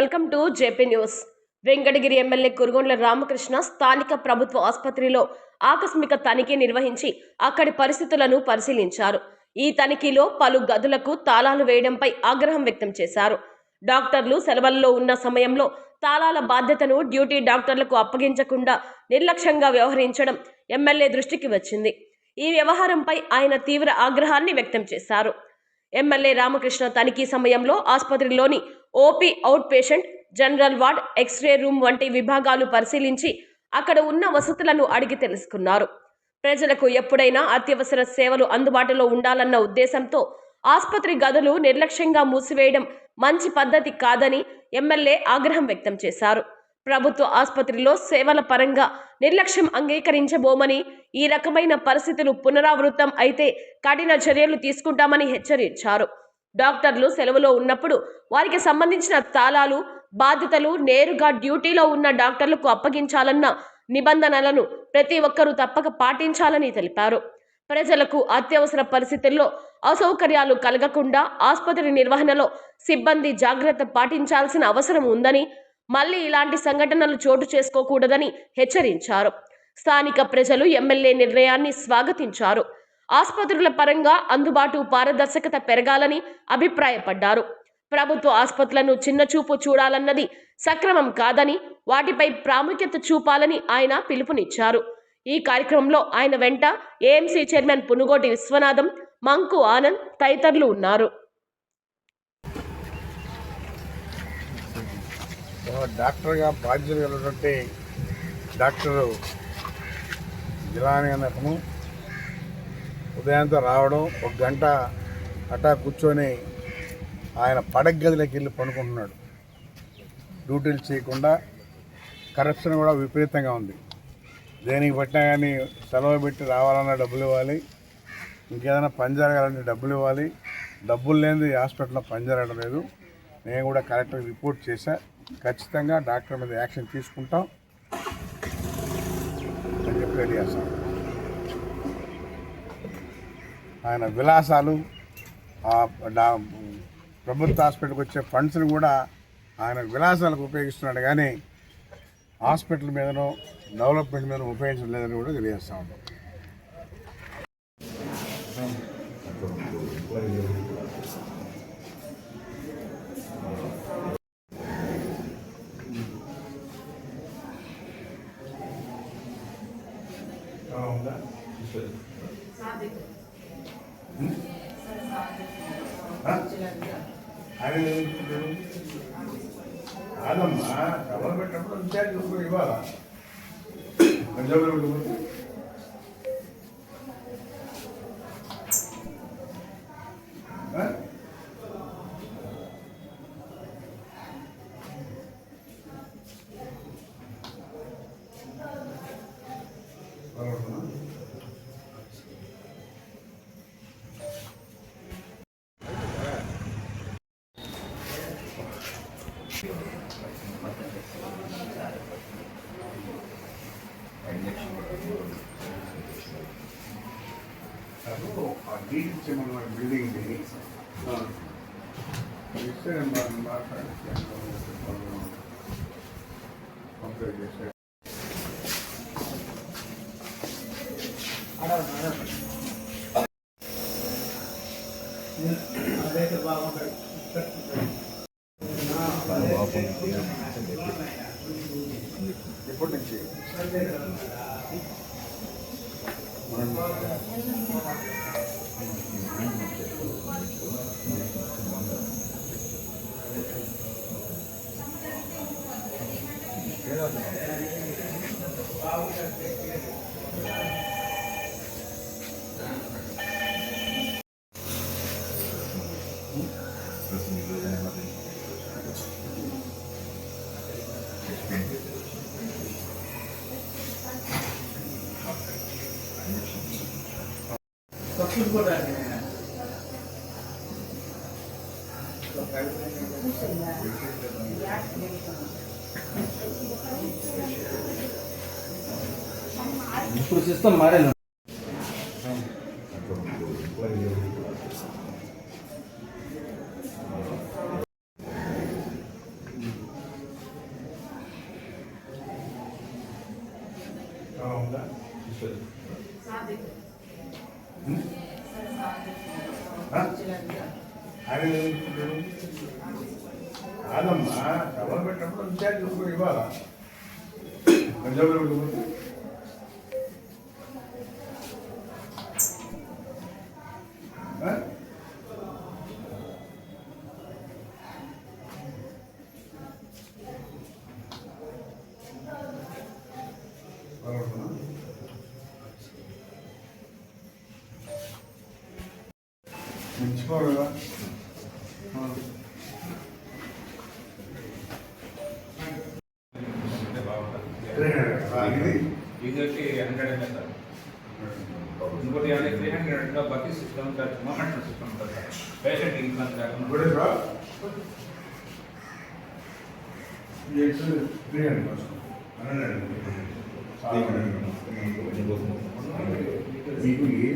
Welcome to JP news. Venkatagiri MLA Kurugondla Ramakrishna స్థానిక ప్రభుత్వ ఆసుపత్రిలో ఆకస్మిక తనిఖీ నిర్వహించి అక్కడి పరిస్థితులను పరిశీలించారు. ఈ తనిఖీలో పలు గదులకు తాళాలు వేయడంపై ఆగ్రహం వ్యక్తం చేశారు. డాక్టర్లు సెలవుల్లో ఉన్న సమయంలో తాళాల బాధ్యతను డ్యూటీ డాక్టర్లకు అప్పగించకుండా నిర్లక్ష్యంగా వ్యవహరించడం ఎమ్మెల్యే దృష్టికి వచ్చింది. ఈ వ్యవహారంపై ఆయన తీవ్ర ఆగ్రహాన్ని వ్యక్తం చేశారు. ఎమ్మెల్యే రామకృష్ణ తనిఖీ సమయంలో ఆసుపత్రిలోని OP out patient general ward X-ray room వంటి విభాగాలు పరిశీలించి అక్కడ ఉన్న వసతులను అడిగి తెలుసుకున్నారు. ప్రజలకు ఎప్పుడైనా అత్యవసర సేవలు అందుబాటులో ఉండాలన్న ఉద్దేశంతో ఆసుపత్రి గదులు నిర్లక్ష్యంగా మూసివేయడం మంచి పద్ధతి కాదని ఎమ్మెల్యే ఆగ్రహం వ్యక్తం చేశారు. ప్రభుత్వ ఆసుపత్రిలో సేవల పరంగా నిర్లక్ష్యం అంగీకరించబోమని ఈ రకమైన పరిస్థితులు పునరావృతం అయితే కఠిన చర్యలు తీసుకుంటామని హెచ్చరించారు. డాక్టర్లు సెలవులో ఉన్నప్పుడు వారికి సంబంధించిన తాళాలు బాధ్యతలు నేరుగా డ్యూటీలో ఉన్న డాక్టర్లకు అప్పగించాలన్న నిబంధనలను ప్రతి ఒక్కరూ తప్పక పాటించాలని తెలిపారు. ప్రజలకు అత్యవసర పరిస్థితుల్లో అసౌకర్యాలు కలగకుండా ఆసుపత్రి నిర్వహణలో సిబ్బంది జాగ్రత్త పాటించాల్సిన అవసరం ఉందని మళ్ళీ ఇలాంటి సంఘటనలు చోటు చేసుకోకూడదని హెచ్చరించారు. స్థానిక ప్రజలు ఎమ్మెల్యే నిర్ణయాన్ని స్వాగతించారు. ఆసుపత్రుల పరంగా అందుబాటు పారదర్శకత పెరగాలని అభిప్రాయపడ్డారు. ప్రభుత్వ ఆసుపత్రులను చిన్నచూపు చూడాలన్నది సక్రమం కాదని వాటిపై ప్రాముఖ్యత చూపాలని ఆయన పిలుపునిచ్చారు. ఈ కార్యక్రమంలో ఆయన వెంట ఏఎంసీ చైర్మన్ పునుగోటి విశ్వనాథం మంకు ఆనంద్ తదితరులు ఉన్నారు. డాక్టర్గా బాధ్యత డాక్టరు జిలాని ఉదయంతో రావడం ఒక గంట అట్టా కూర్చొని ఆయన పడగదిలోకి వెళ్ళి పడుకుంటున్నాడు. డ్యూటీలు చేయకుండా కరప్షన్ కూడా విపరీతంగా ఉంది. దేనికి పట్టినా కానీ సెలవు పెట్టి రావాలన్నా డబ్బులు ఇవ్వాలి. ఇంకేదైనా పని జరగాలంటే డబ్బులు ఇవ్వాలి. డబ్బులు లేనిది హాస్పిటల్లో పని జరగడం లేదు. నేను కూడా కలెక్టర్ రిపోర్ట్ చేశా. ఖచ్చితంగా డాక్టర్ మీద యాక్షన్ తీసుకుంటాం అని చెప్పి రెడీ ఆయన విలాసాలు ప్రభుత్వ హాస్పిటల్కి వచ్చే ఫండ్స్ని కూడా ఆయన విలాసాలకు ఉపయోగిస్తున్నాడు. కానీ హాస్పిటల్ మీదనో డెవలప్మెంట్ మీద ఉపయోగించడం లేదని కూడా తెలియజేస్తా ఉంటాం ఆ డీటెయిల్స్ ఇచ్చేమన్న బిల్డింగ్ ఇస్తే నేను మాట్లాడి किनको डाल रहे हैं ఇప్పుడు సిస్టమ్ మారేనా ఉందా కవర్ పెట్టినప్పుడు ఇన్ఛార్జ్ ఇది ఇది వచ్చి హండ్రెడ్ ఎంఎస్ సార్ ఇంకోటి అంటే త్రీ హండ్రెడ్లో బట్టి సిస్టమ్ ఉంటుంది మానిటర్ సిస్టమ్ ఉంటుంది సార్ పేషెంట్ ఇన్ఫ్లుయెన్స్ లేకుండా What is that? Yes, three hundred percent. మీకు ఏ-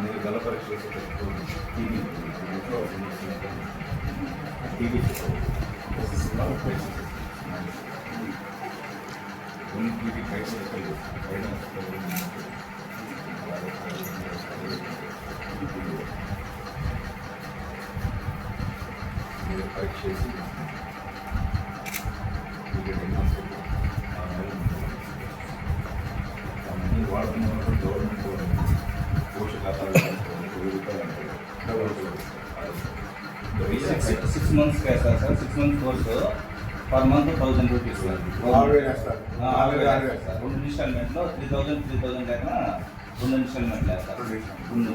మీరు గల పరీక్ష చేసేటప్పుడు టీవీ టీవీ ఓన్లీ టీవీ బయట పెట్టలేదు మీరు పరీక్ష చేసి మీకు ఎన్ని మార్కులు? ఆ నెల ఉంటుంది. అవన్నీ వాడుతున్న వాళ్ళు గవర్నమెంట్ పోషకాహారాలు వెయ్యి రూపాయలు అంటే double six six months sir sir six months course per month thousand rupees sir ఆరు వేలు వేస్తారు ఆ, ఆరు వేలు ఆరు వేలు సార్ రెండు ఇన్స్టాల్మెంట్లో త్రీ థౌసండ్ త్రీ థౌసండ్ లేక రెండు ఇన్స్టాల్మెంట్ వేస్తారు రెండు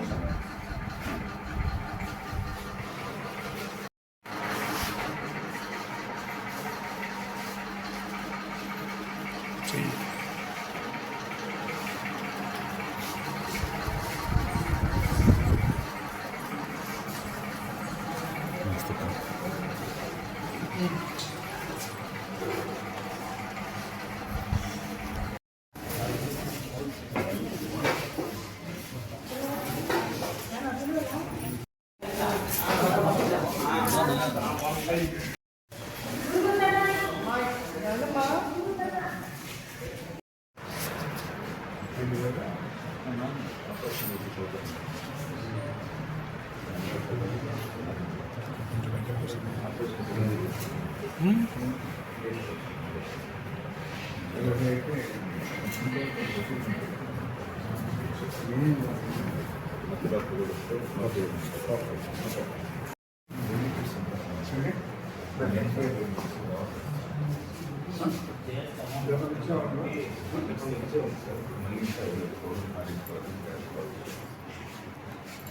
음? 음.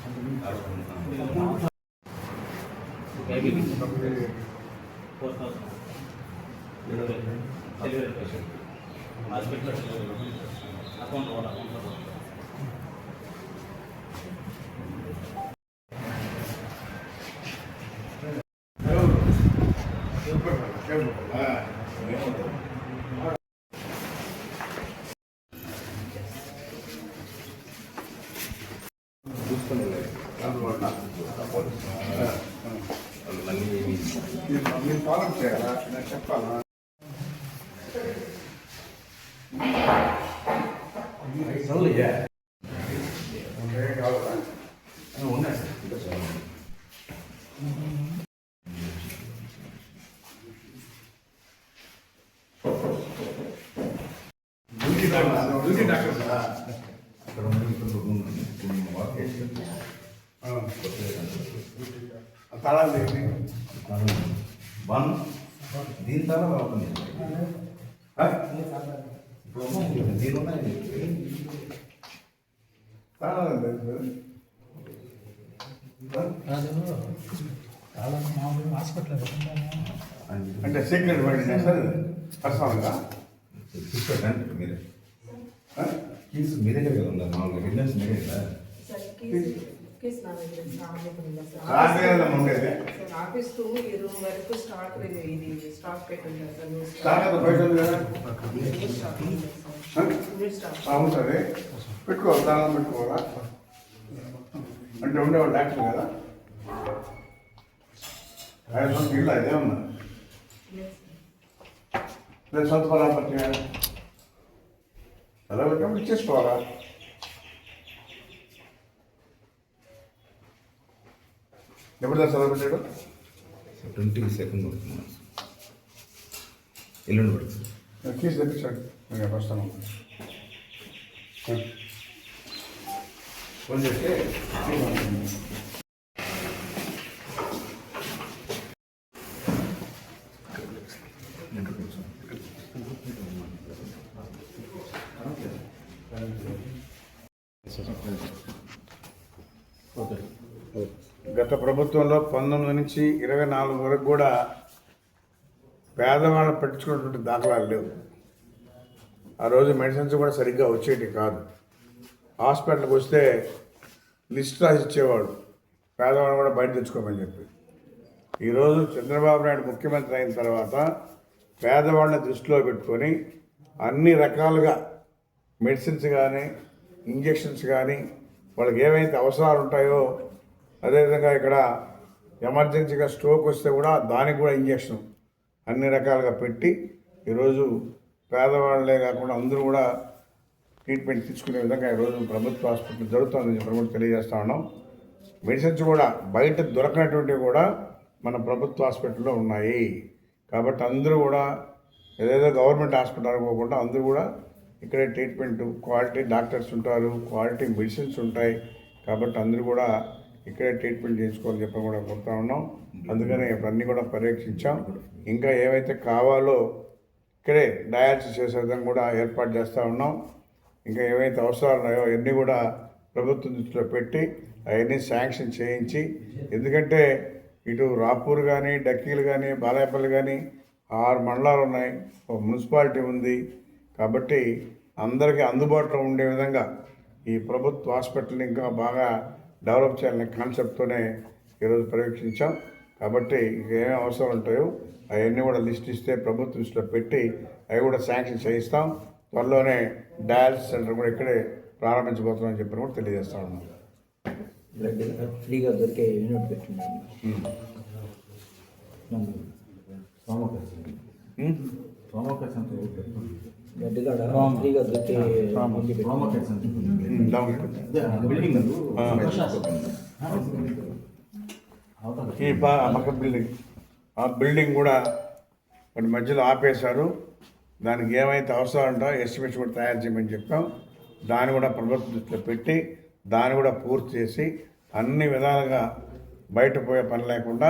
installment. రెండు ఇన్స్టాల్మెంట్ మీరు ఫాలో చేయాలా నేను చెప్పాలా ఏం కావాలా డ్యూటీ డాక్టర్ డ్యూటీ డాక్టర్ కదా అక్కడ ఉన్న ఇక్కడ రూమ్ రూమ్ వాక్ చేసి ఆ. ఆ తాళాలు ఏంటి వన్ దీని తర్వాత ఓపెన్ చేసి ఇప్పుడు నేనున్నా అంటే సీక్రెట్ మెడిసిన్ సార్ పర్సనల్గా చూసుకోండి మీరే. కీస్ మీ దగ్గర కదా ఉందా మామూలుగా విన్నర్స్ మీరే కదా? ఆఫీస్ టు ఈ రూమ్ వరకు స్టాక్ ఇది స్టాక్ పెట్టి ఉందా సార్ న్యూ స్టాక్ అంతా బయట ఉంది కదా? న్యూ స్టాక్ ఉందా ఆ? సార్ న్యూ స్టాక్ అవును సరే పెట్టుకోవాలి దానిలో పెట్టుకోవాలా? అంటే ఉండేవాళ్ళు డాక్టర్ కదా? సొంత ఇల్లు అదే ఉన్నా లేదు సొంత పరాపతి ఎలా పెట్టినప్పుడు ఇచ్చేసుకోవాలా? ఎప్పుడు సెలవు పెట్టాడు ట్వంటీ సెకండ్ పడుతుంది ఎల్లుండి పడుతుంది. కీస్ తెప్పించాడు. నేను వస్తాను ఫోన్ చేస్తే గత ప్రభుత్వంలో పంతొమ్మిది నుంచి ఇరవై నాలుగు వరకు కూడా పేదవాళ్ళు పట్టించుకున్నటువంటి దాఖలాలు లేవు. ఆ రోజు మెడిసిన్స్ కూడా సరిగ్గా వచ్చేటి కాదు. హాస్పిటల్కి వస్తే లిస్ట్ రాసి ఇచ్చేవాడు. పేదవాళ్ళు కూడా బయట తెచ్చుకోమని చెప్పి. ఈరోజు చంద్రబాబు నాయుడు ముఖ్యమంత్రి అయిన తర్వాత పేదవాళ్ళని దృష్టిలో పెట్టుకొని అన్ని రకాలుగా మెడిసిన్స్ కానీ ఇంజెక్షన్స్ కానీ వాళ్ళకి ఏవైతే అవసరాలు ఉంటాయో అదేవిధంగా ఇక్కడ ఎమర్జెన్సీగా స్ట్రోక్ వస్తే కూడా దానికి కూడా ఇంజెక్షన్ అన్ని రకాలుగా పెట్టి ఈరోజు పేదవాళ్ళే కాకుండా అందరూ కూడా ట్రీట్మెంట్ తీసుకునే విధంగా ఈరోజు ప్రభుత్వ హాస్పిటల్ జరుగుతుందని చెప్పి కూడా తెలియజేస్తా ఉన్నాం. మెడిసిన్స్ కూడా బయట దొరకనటువంటివి కూడా మన ప్రభుత్వ హాస్పిటల్లో ఉన్నాయి. కాబట్టి అందరూ కూడా ఏదేదో గవర్నమెంట్ హాస్పిటల్ అనుకోకుండా అందరూ కూడా ఇక్కడే ట్రీట్మెంట్ క్వాలిటీ డాక్టర్స్ ఉంటారు క్వాలిటీ మెడిసిన్స్ ఉంటాయి. కాబట్టి అందరూ కూడా ఇక్కడే ట్రీట్మెంట్ చేసుకోవాలని చెప్పి కూడా కోరుతా ఉన్నాం. అందుకనే ఇవన్నీ కూడా పర్యవేక్షించాం ఇంకా ఏవైతే కావాలో ఇక్కడే డయాలసిస్ చేసే విధంగా కూడా ఏర్పాటు చేస్తూ ఉన్నాం. ఇంకా ఏవైతే అవసరాలు ఉన్నాయో అవన్నీ కూడా ప్రభుత్వం దృష్టిలో పెట్టి అవన్నీ శాంక్షన్ చేయించి ఎందుకంటే ఇటు రాపూర్ కానీ డక్కీలు కానీ బాలాయపల్లి కానీ ఆరు మండలాలు ఉన్నాయి. ఒక మున్సిపాలిటీ ఉంది. కాబట్టి అందరికీ అందుబాటులో ఉండే విధంగా ఈ ప్రభుత్వ హాస్పిటల్ ఇంకా బాగా డెవలప్ చేయాలనే కాన్సెప్ట్తోనే ఈరోజు పర్యవేక్షించాం. కాబట్టి ఇక ఏమేమి అవసరం ఉంటాయో అవన్నీ కూడా లిస్ట్ ఇస్తే ప్రభుత్వ దృష్టిలో పెట్టి అవి కూడా శాంక్షన్ చేయిస్తాం. త్వరలోనే డయాలసిస్ సెంటర్ కూడా ఇక్కడే ప్రారంభించబోతున్నామని చెప్పి కూడా తెలియజేస్తా ఉన్నాం. బ్లడ్ ఫ్రీగా దొరికే యూనిట్ పెట్టినాము సోమవారం సంత ఈ ఆ పక్క బిల్డింగ్ ఆ బిల్డింగ్ కూడా కొన్ని మధ్యలో ఆపేశారు. దానికి ఏమైతే అవసరం ఉంటో ఎస్టిమేషన్ కూడా తయారు చేయమని చెప్పాం. దాన్ని కూడా ప్రభుత్వ దృష్టిలో పెట్టి దాన్ని కూడా పూర్తి చేసి అన్ని విధాలుగా బయట పోయే పని లేకుండా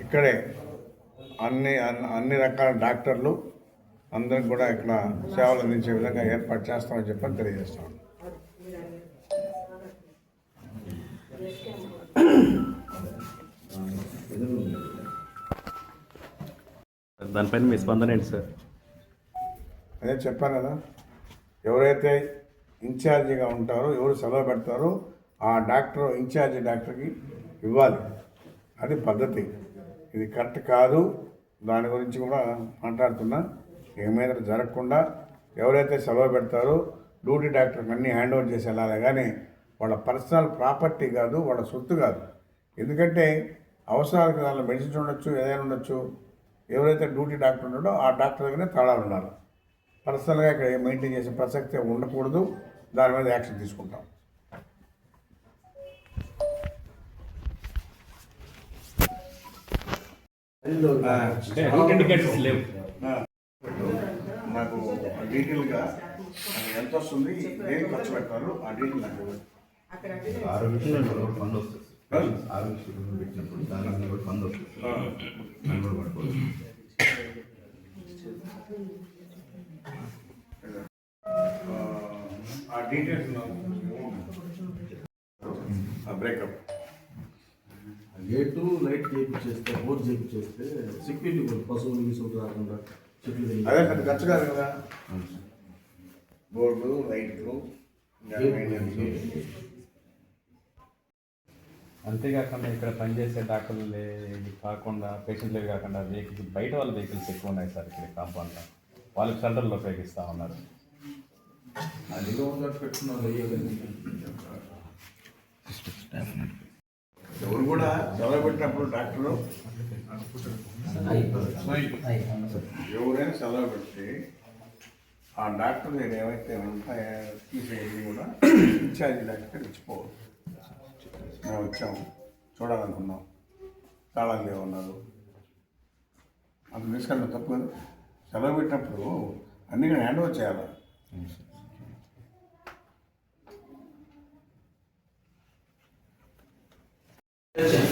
ఇక్కడే అన్ని అన్ని- అన్ని రకాల డాక్టర్లు అందరికి కూడా ఇక్కడ సేవలు అందించే విధంగా ఏర్పాటు చేస్తామని చెప్పని తెలియజేస్తాం. దానిపైన మీ స్పందన ఏంటి సార్? అదే చెప్పాను కదా ఎవరైతే ఇన్ఛార్జిగా ఉంటారో ఎవరు సెలవు పెడతారో ఆ డాక్టర్ ఇన్ఛార్జి డాక్టర్కి ఇవ్వాలి. అది పద్ధతి. ఇది కరెక్ట్ కాదు. దాని గురించి కూడా మాట్లాడుతున్నా. ఏమైనా జరగకుండా ఎవరైతే సెలవు పెడతారో డ్యూటీ డాక్టర్కి అన్నీ హ్యాండ్ ఓవర్ చేసి వెళ్ళాలి. కానీ వాళ్ళ పర్సనల్ ప్రాపర్టీ కాదు వాళ్ళ సొత్తు కాదు. ఎందుకంటే అవసరాలకు దానిలో మెడిసిన్స్ ఉండొచ్చు ఏదైనా ఉండొచ్చు. ఎవరైతే డ్యూటీ డాక్టర్ ఉన్నాడో ఆ డాక్టర్ దగ్గరే తాళాలు ఉండాలి. పర్సనల్గా ఇక్కడ మెయింటైన్ చేసే ప్రసక్తి ఉండకూడదు. దాని మీద యాక్షన్ తీసుకుంటాం. లేవు. డీటెయిల్గా ఎంత వస్తుంది ఏం ఖర్చు పెడతారు ఆ డీటెయిల్ నాకు ఆరు విషయంలో ఫండ్ వస్తుంది. ఆరు విషయంలో పెట్టినప్పుడు దాని కూడా ఫండ్ వస్తుంది. కూడా పడుకోవచ్చు ఆ డీటెయిల్స్ ఆ బ్రేకప్ గేటు లైట్ చేయించేస్తే బోర్ చేయించేస్తే సెక్యూరిటీ పశువులు గీసులు రాకుండా అదే పెద్ద ఖర్చు కాదు కదా. బోర్డు లైట్లు. అంతేకాకుండా ఇక్కడ పనిచేసే డాక్టర్లు కాకుండా పేషెంట్లు కాకుండా వెహికల్స్ బయట వాళ్ళ వెహికల్స్ ఎక్కువ ఉన్నాయి సార్ ఇక్కడ కాంపౌండ్లో వాళ్ళకి షెల్టర్లు ఉపయోగిస్తూ ఉన్నారు. అదిలో ఉన్నట్టు పెట్టుకున్నారు ఎవరు కూడా సెలవు పెట్టినప్పుడు డాక్టర్లు ఎవరైనా సెలవు పెట్టి ఆ డాక్టర్ నేను ఏమైతే ఉంటాయో తీసేది కూడా ఇన్ఛార్జ్ డాక్టర్ ఇచ్చిపోవాలి మేము వచ్చాము. చూడాలనుకున్నాం. తాళాలు లేవన్నారు అంత తీసుకెళ్ళడం తప్పు కదా. సెలవు పెట్టినప్పుడు అన్నీ హ్యాండ్ ఓవర్ చేయాలి? ఏం రా?